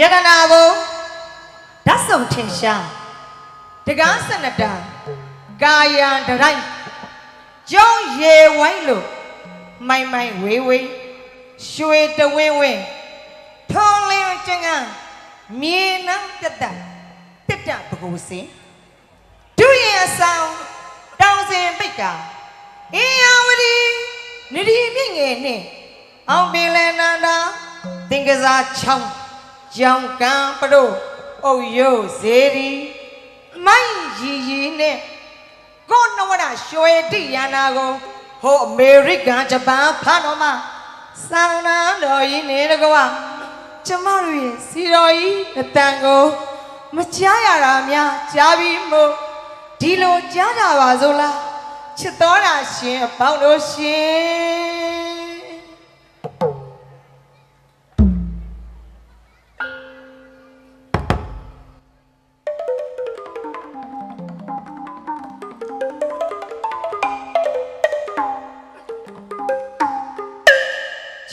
ယတနာဘုံဓာတ်စုံထင်ရှားတကားစနတန်ကာယံဒရိုက်ကျောင်းရေဝိုင်းလို့မိုင်မိုင်ဝေးဝေးရွှေတဝင်းဝင်းထုံးလင်းကျင်ကန်းမြေနန်းတက်တက်တက်တက်ပကူစင်ဒုရင်အဆောင်တောင်စင်ပိတ်ကအင်းယဝတီနဒီမြင့်ငယ်နဲ့အောင်ပင်လနန္ဒာသင်္ကစားချောင်း ကြောင်ကံပတို့အုတ်ရုပ်ဇေဒီမိုင်းရီရီနဲ့ကိုနဝရရွှေတိရနာကိုဟိုအမေရိကန်ဂျပန်ဖာတော်မှာစာနာတော်ကြီးနေတကွာကျမတို့ရဲ့စီတော်ကြီးအတန်ကိုမကြားရတာများကြားပြီးမို့ဒီလိုကြားကြပါစို့လားချစ်တော်တာရှင်အပေါင်းတို့ရှင်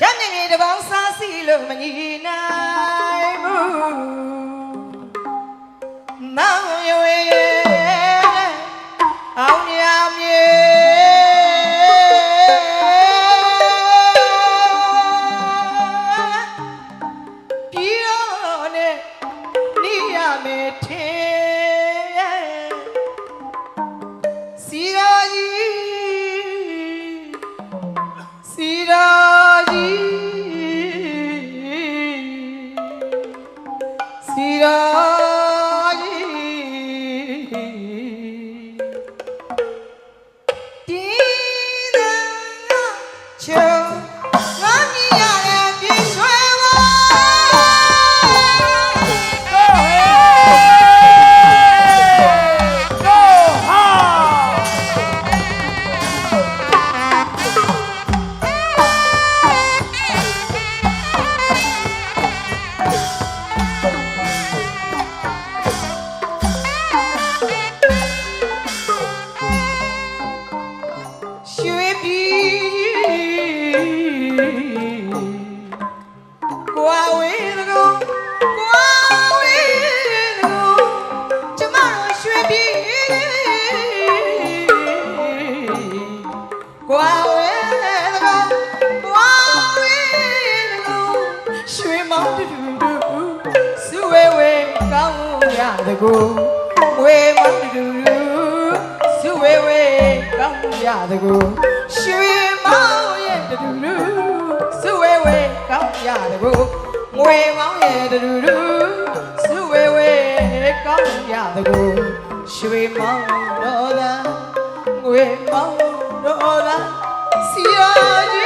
ချမ်းမြေတပေါင်းစားစီလို့မညီနိုင်ဘူး တကောဝေမောင်တူတူစုဝေဝေကောင်းရတကောရွှေမောင်ရဲ့တူတူစုဝေဝေကောင်းရတကောငွေမောင်ရဲ့တူတူစုဝေဝေကောင်းရတကောရွှေမောင်တော်သာငွေမောင်တော်သာစီရာ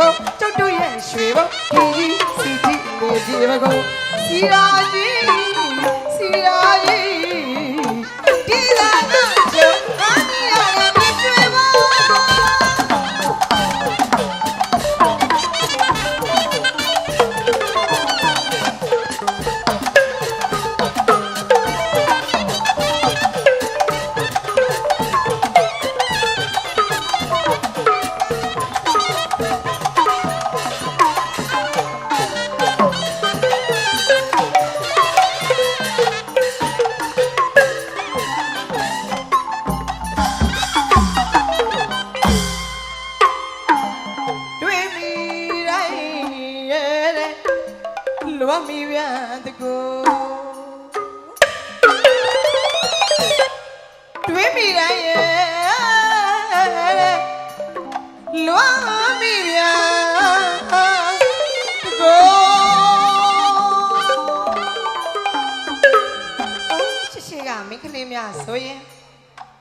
ဘုကျုပ်တို့ရဲ့ရွှေဘုဒီကြီးစီကြီးနေကြပါကုန်စီရာကြီး ဆိုရင်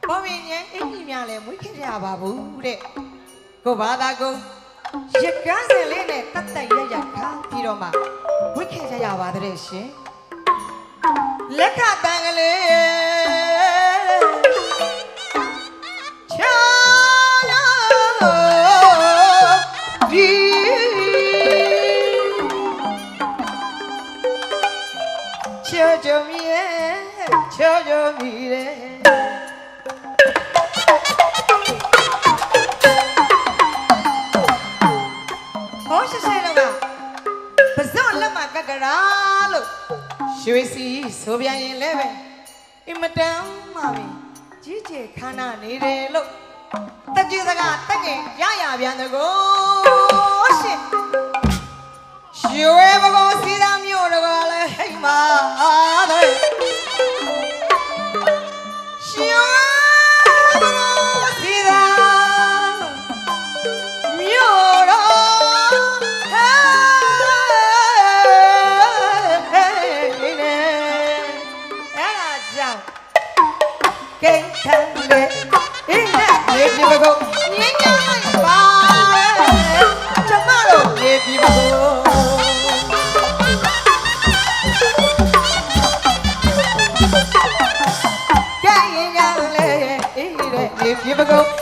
ဘောမင်းရဲ့အင်ကြီးများလည်းမွေးခဲ့ကြပါဘူးတဲ့ကိုဘာသာကိုရကန်းစင်လေးနဲ့တတ်တတ်ရရခါပြီးတော့မှဝိခဲ့ကြရပါတဲ့ရှင်လက်ခတန်ကလေး ချေချမီတဲ့ဟောရှိရှိတော့ကပဇွန်လက်မှာကကရာလို့ရွှေစီဆိုပြန်ရင်လည်းပဲအင်မတန်မှပဲကြီးကျယ်ခမ်းနားနေတယ်လို့တက်ကြီးစကားတက်ငယ်ရရပြန်တကောရှင်ရွှေဘကောစီသာမြို့တော် ကိန်းခံလေအင်းနဲ့နေပြီမကုန်ညင်ညလိုက်ပါကျမတို့နေပြီမကုန်ကဲရင်ညာလေအေးတဲ့နေပြီမကုန်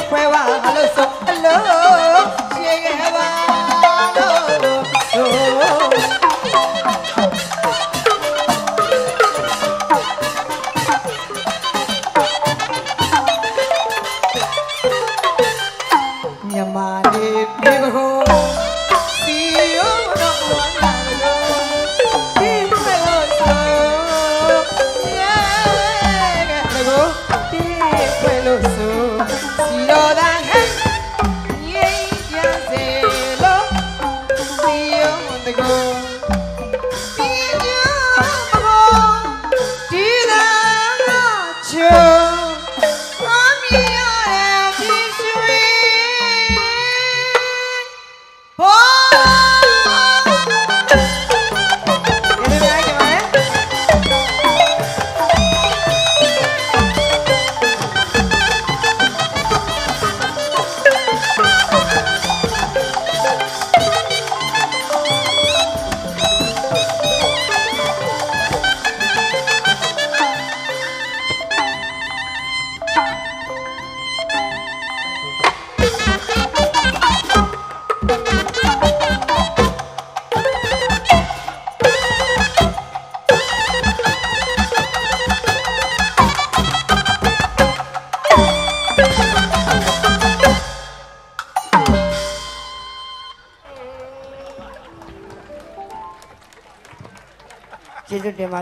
လို့တဲခွဲပါလို့ဆိုအလို့ချေခဲ့ပါလို့ဆိုမြမလေးပြေပကော ကျေးဇူးတင်ပါလေ